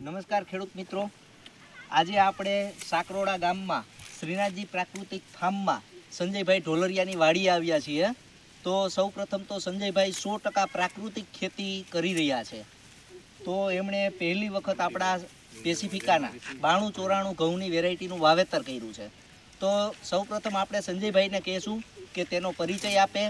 નમસ્કાર ખેડૂત મિત્રો. આજે આપણે સાકરોડા ગામમાં, શ્રીનાથજી પ્રાકૃતિક ફાર્મમાં સંજયભાઈ ઢોલરિયાની વાડી આવ્યા છીએ. તો સૌપ્રથમ તો સંજયભાઈ સો ટકા પ્રાકૃતિક ખેતી કરી રહ્યા છે. તો એમણે પહેલી વખત આપણા પેસિફિકાના બાણું ચોરાણું ઘઉંની વેરાયટીનું વાવેતર કર્યું છે. તો સૌપ્રથમ આપણે સંજયભાઈને કહેશું કે તેનો પરિચય આપે.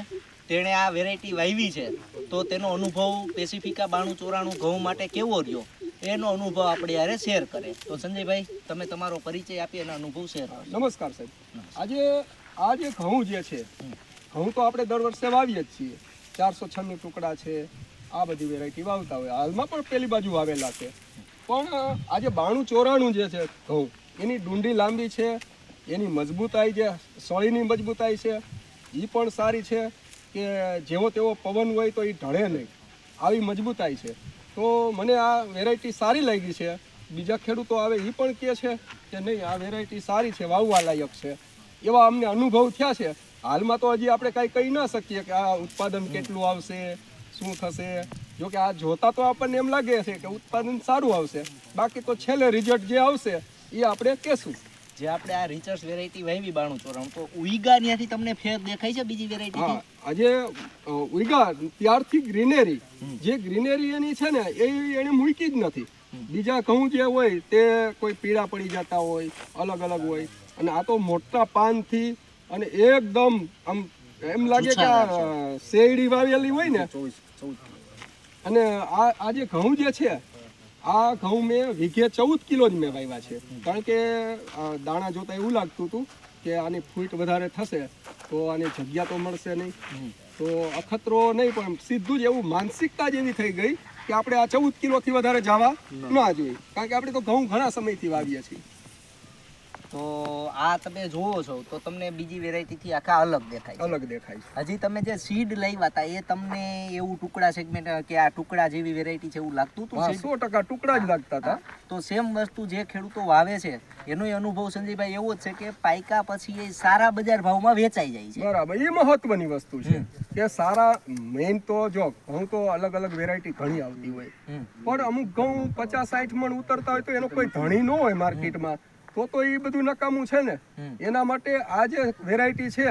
તેણે આ વેરાયટી વાવી છે. તો તેનો અનુભવ પેસિફિકા બાણું ચોરાણું ઘઉં માટે કેવો રહ્યો? એનો અનુભવ આપણે યારે શેર કરે તો સંજયભાઈ તમે તમારો પરિચય આપી અને અનુભવ શેર કરો. નમસ્કાર સાહેબ. આજે આ જે ઘઉં જે છે ઘઉં તો આપણે દર વર્ષે વાવીએ જ છીએ. ચારસો છન્નું ટુકડા છે આ બધી વેરાયટી વાવતા હોય. હાલમાં પણ પેલી બાજુ વાવેલા છે. પણ આજે બાણું ચોરાણું જે છે ઘઉં એની ડુંડી લાંબી છે એની મજબૂતાઈ જે સળીની મજબૂતાઈ છે એ પણ સારી છે કે જેવો તેવો પવન હોય તો એ ઢળે નહીં. આવી મજબૂતાઈ છે. તો મને આ વેરાયટી સારી લાગી છે. બીજા ખેડૂતો આવે એ પણ કહે છે કે નહીં, આ વેરાયટી સારી છે, વાવવા લાયક છે. એવા અમને અનુભવ થયા છે. હાલમાં તો હજી આપણે કાંઈ કહી ના શકીએ કે આ ઉત્પાદન કેટલું આવશે, શું થશે. જો કે આ જોતા તો આપણને એમ લાગે છે કે ઉત્પાદન સારું આવશે. બાકી તો છેલ્લે રિઝલ્ટ જે આવશે એ આપણે કહેશું. જે આપણે આ રિચર્સ વેરાયટી વાવી બાણું ચોરાણું તો ઉઈગા ત્યાંથી તમને ફેર દેખાય છે બીજી વેરાયટી આજે ઉઈગા ત્યારથી ગ્રીનરી. જે ગ્રીનરી એની છે ને એ એને મૂકી જ નથી. બીજા ઘઉં જે હોય તે કોઈ પીળા પડી જતા હોય અલગ અલગ હોય. અને આ તો મોટા પાનથી અને એકદમ આમ એમ લાગે કે શેરડી વાવેલી હોય ને. અને આ આ જે ઘઉં જે છે આ ઘઉં મેં વીઘે ચૌદ કિલો જ મેં વાવ્યા છે. કારણ કે દાણા જોતા એવું લાગતું હતું કે આની ફૂટ વધારે થશે તો આની જગ્યા તો મળશે નહીં. તો અખતરો નહીં પણ સીધું જ એવું માનસિકતા જ એવી થઈ ગઈ કે આપણે આ ચૌદ કિલોથી વધારે જવા ના જોઈએ. કારણ કે આપણે તો ઘઉં ઘણા સમયથી વાવીએ છીએ. તો આ તમે જોવો છો તો તમને બીજી વેરાયટીથી આખા અલગ દેખાય અલગ દેખાય હજી તમે જે સીડ લાવ્યા હતા એ તમને એવું ટુકડા સેગમેન્ટ કે આ ટુકડા જેવી વેરાયટી છે એવું લાગતું હતું સો ટકા ટુકડા જ લાગતા હતા. તો સેમ વસ્તુ જે ખેડૂતો વાવે છે એનો અનુભવ સંજયભાઈ એવો જ છે કે પાયકા પછી એ સારા બજાર ભાવમાં વેચાઈ જાય છે. બરાબર એ મહત્વની વસ્તુ છે કે સારા મેઇન તો જો ઘઉં તો અલગ અલગ વેરાયટી ઘણી આવતી હોય. પણ અમુક ઘઉં પચાસ સાઠ મણ ઉતરતા હોય તો એનો કોઈ ધણી ન હોય માર્કેટમાં તો તો એ બધું નકામું છે ને. એના માટે આ જે વેરાયટી છે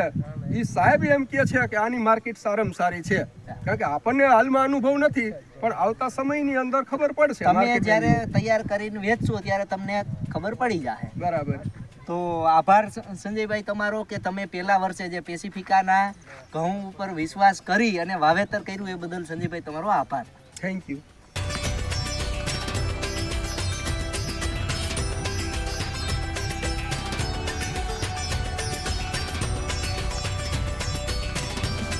એ સાહેબ એમ કે છે કે આની માર્કેટ સારામાં સારી છે. કારણ કે આપણને હાલમાં અનુભવ નથી પણ આવતા સમયની અંદર ખબર પડશે તમે જ્યારે તૈયાર કરીને વેચશો ત્યારે તમને ખબર પડી જાય બરાબર. તો આભાર સંજયભાઈ તમારો કે તમે પહેલા વર્ષે જે પેસિફિકાના ઘઉં ઉપર વિશ્વાસ કરી અને વાવેતર કર્યું એ બદલ સંજયભાઈ તમારો આભાર. Thank you